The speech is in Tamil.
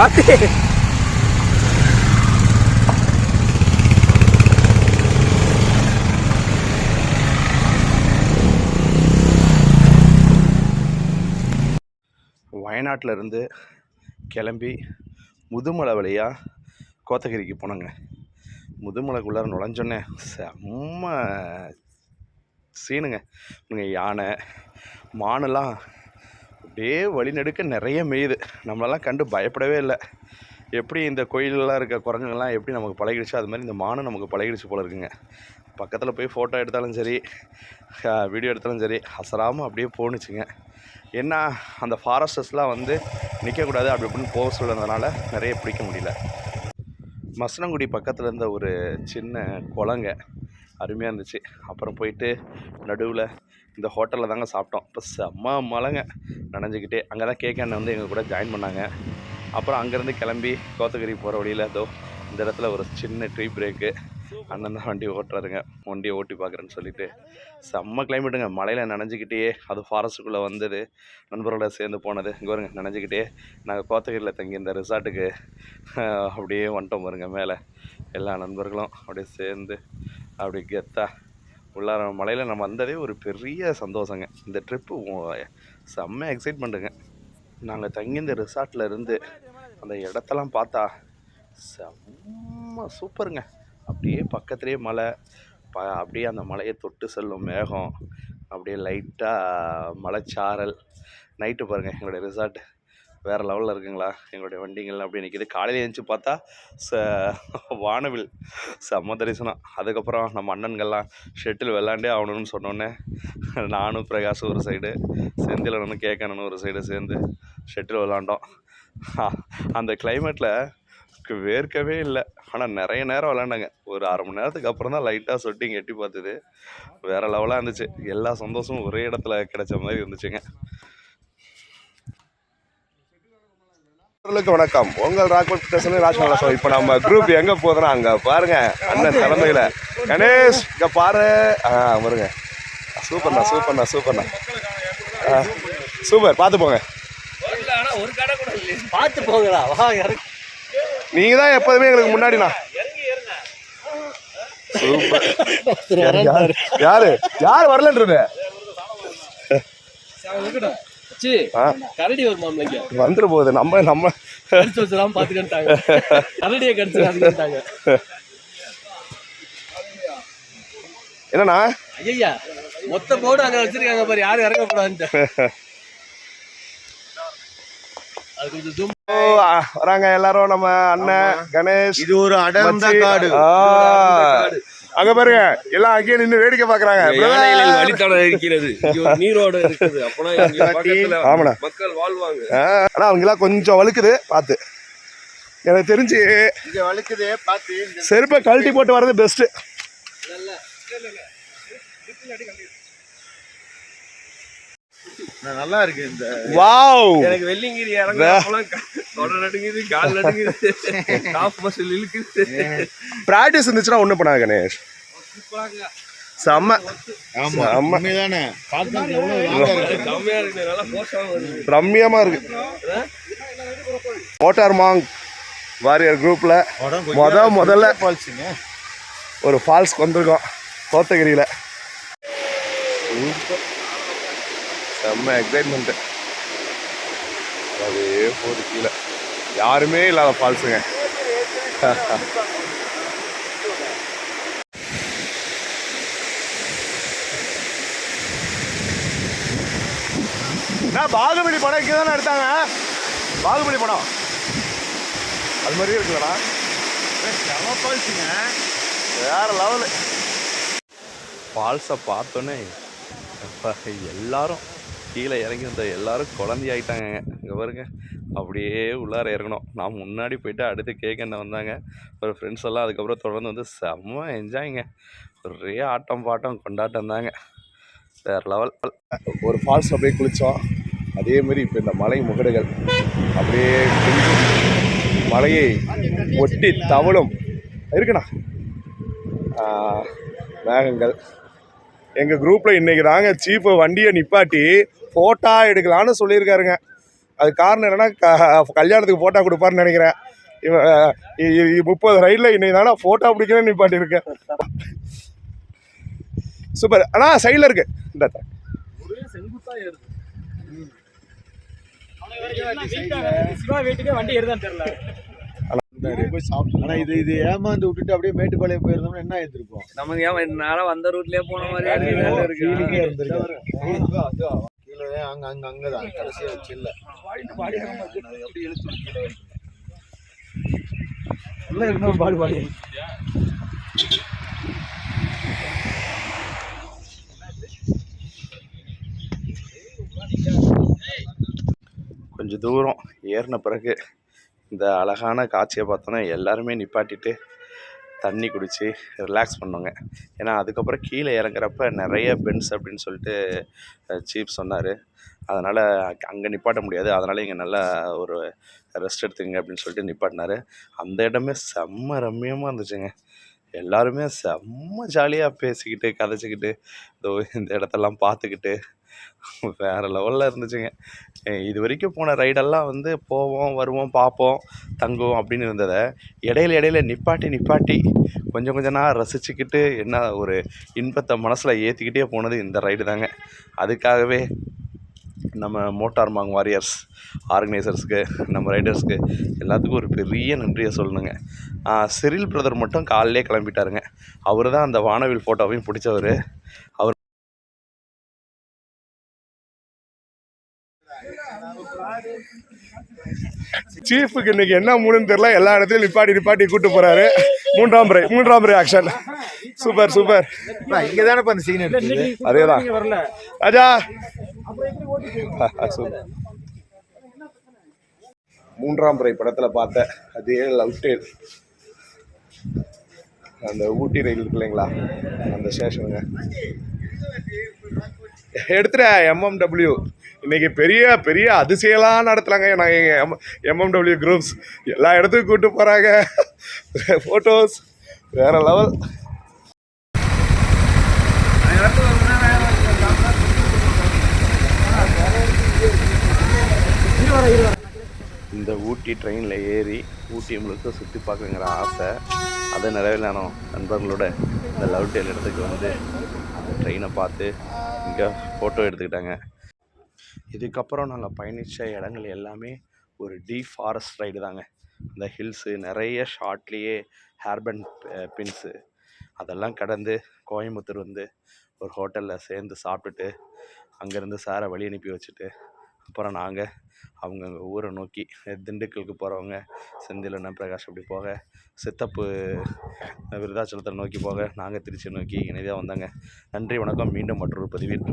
பார்த்து வயநாட்டில் இருந்து கிளம்பி முதுமலை வழியாக கோத்தகிரிக்கு போனோங்க. முதுமலைக்குள்ளார நுழைஞ்சோன்னே செம்ம சீனுங்க. இங்கே யானை மானெல்லாம் அப்படியே வழிநெடுக்க நிறைய மேயுது. நம்மளெல்லாம் கண்டு பயப்படவே இல்லை. எப்படி இந்த கோயிலெலாம் இருக்க குரங்குங்கள்லாம் எப்படி நமக்கு பழகிடுச்சோ அது மாதிரி இந்த மானம் நமக்கு பழகிடுச்சு போல இருக்குங்க. பக்கத்தில் போய் ஃபோட்டோ எடுத்தாலும் சரி வீடியோ எடுத்தாலும் சரி அசராமல் அப்படியே போணுச்சுங்க. என்ன அந்த ஃபாரஸ்டர்ஸ்லாம் வந்து நிற்கக்கூடாது அப்படி இப்படின்னு போக சொல்லுறதுனால நிறைய பிடிக்க முடியல. மசனங்குடி பக்கத்தில் இருந்த ஒரு சின்ன குளங்க அருமையாக இருந்துச்சு. அப்புறம் போயிட்டு நடுவில் இந்த ஹோட்டலில் தாங்க சாப்பிட்டோம். இப்போ செம்ம மழைங்க. நனைஞ்சிக்கிட்டே அங்கே தான் கேக் அண்ணன் வந்து எங்கள் கூட ஜாயின் பண்ணாங்க. அப்புறம் அங்கேருந்து கிளம்பி கோத்தகிரி போகிற வழியில் ஏதோ இந்த இடத்துல ஒரு சின்ன ட்ரீ பிரேக்கு அண்ணன் தான் வண்டி ஓட்டுறாருங்க. வண்டியை ஓட்டி பார்க்குறேன்னு சொல்லிட்டு. செம்ம கிளைமேட்டுங்க மலையில் நனைஞ்சிக்கிட்டே அது ஃபாரஸ்ட்டுக்குள்ளே வந்தது. நண்பர்களோட சேர்ந்து போனது. இங்கே வருங்க நனைஞ்சிக்கிட்டே நாங்கள் கோத்தகிரியில் தங்கி இந்த ரிசார்ட்டுக்கு அப்படியே வந்துட்டோம் பாருங்க மேலே. எல்லா நண்பர்களும் அப்படியே சேர்ந்து அப்படி கெத்தா. உள்ளார மலையில் நம்ம வந்ததே ஒரு பெரிய சந்தோஷங்க. இந்த ட்ரிப்பு செம்ம எக்ஸைட்மெண்ட்டுங்க நாங்கள் தங்கி ரிசார்ட்டில் இருந்து அந்த இடத்தெல்லாம் பார்த்தா செம்ம சூப்பருங்க அப்படியே பக்கத்துலேயே மலை ப அப்படியே அந்த மலையை தொட்டு செல்லும் மேகம் அப்படியே லைட்டாக மலைச்சாரல். நைட்டு பாருங்கள் எங்களுடைய ரிசார்ட்டு வேறு லெவலில் இருக்குங்களா? எங்களுடைய வண்டிங்கள்லாம் அப்படி நிற்கிது காலையில் எழுந்துச்சு பார்த்தா ச வானவில் செம்ம தரிசனம். அதுக்கப்புறம் நம்ம அண்ணன்கள்லாம் ஷெட்டில் விளாண்டே ஆகணும்னு சொன்னோன்னே நானும் பிரகாஷ் ஒரு சைடு செந்திலனும் கேக்கண்ணனும் ஒரு சைடு சேர்ந்து ஷெட்டில் விளாண்டோம் அந்த கிளைமேட்டில் வேர்க்கவே இல்லை. ஆனால் நிறைய நேரம் விளாண்டாங்க ஒரு அரை மணி நேரத்துக்கு அப்புறம் தான் லைட்டாக சொட்டிங் எட்டி பார்த்தது. வேறு லெவலாக இருந்துச்சு. எல்லா சந்தோஷமும் ஒரே இடத்துல கிடைச்ச மாதிரி இருந்துச்சுங்க. நண்பர்களுக்கு வணக்கம். உங்கள் ராக்வல் ஸ்டேஷன் ராஜ்மலா ஷோ இப்போ நம்ம குரூப் எங்கே போகுதுன்னா அங்கே பாருங்க அண்ணன் தலைமையில். கணேஷ் இங்கே பாரு. ஆ வருங்க சூப்பர்ண்ணா சூப்பர்ண்ணா சூப்பர்ண்ணா. சூப்பர். பார்த்து போங்க. பார்த்து இறங்கி. நீங்கள் தான் எப்போதுமே எங்களுக்கு முன்னாடிண்ணா. சூப்பர். யாரு யாரு? யார் வரலன்றது சி ஆ. கரடி வருமாம்ல இங்க வந்துட போகுது நம்ம நம்ம. கடிச்சு வச்சிடாம பாத்துக்கிட்டாங்க கரடியை கடிச்சிடாங்க என்னண்ணா? ஐயா மொத்த போர்டு அங்க வச்சிருக்காங்க பாரு யாரும் இறங்க கூடாதுன்ட்டு அது கொஞ்சம் ஜூம் ஓ, ஆ, வராங்க எல்லாரும் நம்ம அண்ணன் கணேஷ் இது ஒரு அடர்ந்த. காடு. அங்க பாருங்க எல்லாம் அங்கேயே நின்று வேடிக்கை பாக்குறாங்க வழித்தடம் இருக்கிறது. நீரோட இருக்குது. அப்பனா ஆமாண்ணா. மக்கள் வாழ்வாங்க. ஆனா அவங்க எல்லாம் கொஞ்சம் வழுக்குது பார்த்து. எனக்கு தெரிஞ்சு வழுக்குது பார்த்து செருப்பை கழட்டி போட்டு வர்றது பெஸ்ட் நல்லா இருக்கு இந்த வாவ். எனக்கு வெள்ளிங்கிரி இறங்கலாம் தொட நடுங்குது கால் நடுங்குது. டாப் மசில் இழுக்குது. பிராக்டிஸ் இருந்துச்சுன்னா பண்ணாங்க கணேஷ். செம்ம. ரம்மியமா இருக்கு. மோட்டார் மாங் வாரியர் குரூப்ல முத முதல்ல ஒரு ஃபால்ஸ் வந்திருக்கோம். கோத்தகிரியில். செம்ம எக்ஸைட்மெண்ட்டு அதே போது கீழே. யாருமே இல்லாத ஃபால்ஸுங்க நான் பாகுபலி படம் இங்கே தானே எடுத்தாங்க? பாகுபலி படம். அது மாதிரியே இருக்குல்லடா. செம பால்ஸுங்க வேற லெவலு ஃபால்ஸை பார்த்தோன்னே அப்பா, எல்லாரும் கீழே இறங்கி வந்த எல்லாரும் குழந்தையாயிட்டாங்க இங்கே பாருங்க அப்படியே உள்ளார இறங்கணும். நான் முன்னாடி போயிட்டு அடுத்து கேக் என்ன வந்தாங்க ஒரு ஃப்ரெண்ட்ஸ் எல்லாம் அதுக்கப்புறம் தொடர்ந்து வந்து செம்ம என்ஜாய்ங்க ஒரே ஆட்டம் பாட்டம் கொண்டாட்டம் தாங்க. வேறு லெவல் ஒரு ஃபால்ஸ் அப்படியே குளித்தோம் அதேமாரி இப்போ இந்த மலை முகடுகள் அப்படியே மலையை ஒட்டி தவளும் இருக்குண்ணா. மேகங்கள். எங்கள் குரூப்பில் இன்றைக்கி தாங்க சீஃபை வண்டியை நிப்பாட்டி ஃபோட்டோ எடுக்கலான்னு சொல்லியிருக்காருங்க அது காரணம் என்னன்னா க- கல்யாணத்துக்கு ஃபோட்டோ கொடுப்பாருன்னு நினைக்கிறேன் இவன் முப்பது ரைடில் இன்னைக்கு தானே ஃபோட்டோ பிடிக்கிறேன்னு நிப்பாட்டியிருக்கேன் சூப்பர் ஆனால் சைடில் இருக்கு இந்த சிவா வீட்டுக்கு வண்டி ஏறுதான் தெரியல போய் சாப்பிட்டு ஆனா இது இது ஏமாந்து விட்டுட்டு அப்படியே மேட்டுப்பாளையம் போயிருந்தோம்னா என்ன இருந்திருக்கும் நமக்கு ஏன் நேரா வந்த ரூட்லயே போன மாதிரி கீழே கீழே அங்க அங்க அங்கதான். கடைசியா வச்சு இல்ல கொஞ்சம் தூரம் ஏறின பிறகு இந்த அழகான காட்சியை பார்த்தோன்னா எல்லாருமே நிப்பாட்டிட்டு தண்ணி குடித்து ரிலாக்ஸ் பண்ணோங்க ஏன்னா அதுக்கப்புறம் கீழே இறங்குறப்ப நிறைய பென்ஸ் அப்படின்னு சொல்லிட்டு சீப் சொன்னார். அதனால் அங்கே நிப்பாட்ட முடியாது. அதனால் இங்கே நல்லா ஒரு ரெஸ்ட் எடுத்துங்க அப்படின்னு சொல்லிட்டு நிப்பாட்டினாரு. அந்த இடமே செம்ம ரம்மியமாக இருந்துச்சுங்க. எல்லாருமே செம்ம ஜாலியாக பேசிக்கிட்டு கதைச்சிக்கிட்டு இந்த இடத்தெல்லாம் பார்த்துக்கிட்டு வேறு லெவலில் இருந்துச்சுங்க. இது வரைக்கும் போன ரைடெல்லாம் வந்து போவோம் வருவோம் பார்ப்போம் தங்குவோம் அப்படின்னு இருந்ததை இடையில இடையில நிப்பாட்டி நிப்பாட்டி கொஞ்சம் கொஞ்ச ரசிச்சுக்கிட்டு என்ன ஒரு இன்பத்தை மனசில் ஏற்றிக்கிட்டே போனது இந்த ரைடு தாங்க. அதுக்காகவே நம்ம மோட்டார் மாங் வாரியர்ஸ் ஆர்கனைசர்ஸ்க்கு நம்ம ரைடர்ஸ்க்கு எல்லாத்துக்கும் ஒரு பெரிய நன்றியை சொல்லணுங்க. சிரில் பிரதர் மட்டும் காலையிலே கிளம்பிட்டாருங்க. அவர் தான் அந்த வானவில் ஃபோட்டோவையும் பிடிச்சவர். அவர் சீஃபுக்கு இன்னைக்கு என்ன மூணுன்னு தெரியல எல்லா இடத்துலையும் நிப்பாட்டி நிப்பாட்டி கூட்டு போறாரு. மூன்றாம் முறை மூன்றாம் முறை ஆக்ஷன் சூப்பர் சூப்பர் இங்க தானே அந்த சீன் நீங்க வரல. ராஜா. மூன்றாம் முறை படத்தில் பார்த்த அதே லவ் டேல் அந்த ஊட்டி ரயில் இருக்கு இல்லைங்களா? அந்த ஸ்டேஷனுங்க எடுத்துட எம்எம்டபிள்யூ இன்னைக்கு பெரிய பெரிய அதிசயலாம் நடத்துகிறாங்க நாங்கள் எம் எம்எம்டபிள்யூ குரூப்ஸ் எல்லா இடத்துக்கும் கூப்பிட்டு போகிறாங்க ஃபோட்டோஸ் வேற லெவல் இந்த ஊட்டி ட்ரெயினில் ஏறி ஊட்டி முழுக்க சுற்றி பார்க்கணுங்கிற ஆசை அதை நிறைவேறணும். நண்பர்களோட இந்த லவ் டேல் இடத்துக்கு வந்து அந்த ட்ரெயினை பார்த்து இங்கே ஃபோட்டோ எடுத்துக்கிட்டாங்க. இதுக்கப்புறம் நாங்கள் பயணித்த இடங்கள் எல்லாமே ஒரு டீப் ஃபாரஸ்ட் ரைடு தாங்க. இந்த ஹில்ஸு நிறைய ஷார்ட்லேயே ஹேர்பன் பின்ஸு அதெல்லாம் கடந்து கோயம்புத்தூர் வந்து ஒரு ஹோட்டலில் சேர்ந்து சாப்பிட்டுட்டு அங்கேருந்து சாரை வழி அனுப்பி வச்சுட்டு அப்புறம் நாங்கள் அவங்கவுங்க ஊரை நோக்கி திண்டுக்கலுக்கு போகிறவங்க செந்தில் அண்ணன் பிரகாஷ் அப்படி போக சித்தப்பு விருதாச்சலத்தை நோக்கி போக நாங்கள் திருச்சி நோக்கி இணையாக வந்தாங்க. நன்றி வணக்கம். மீண்டும் மற்றொரு பதிவில்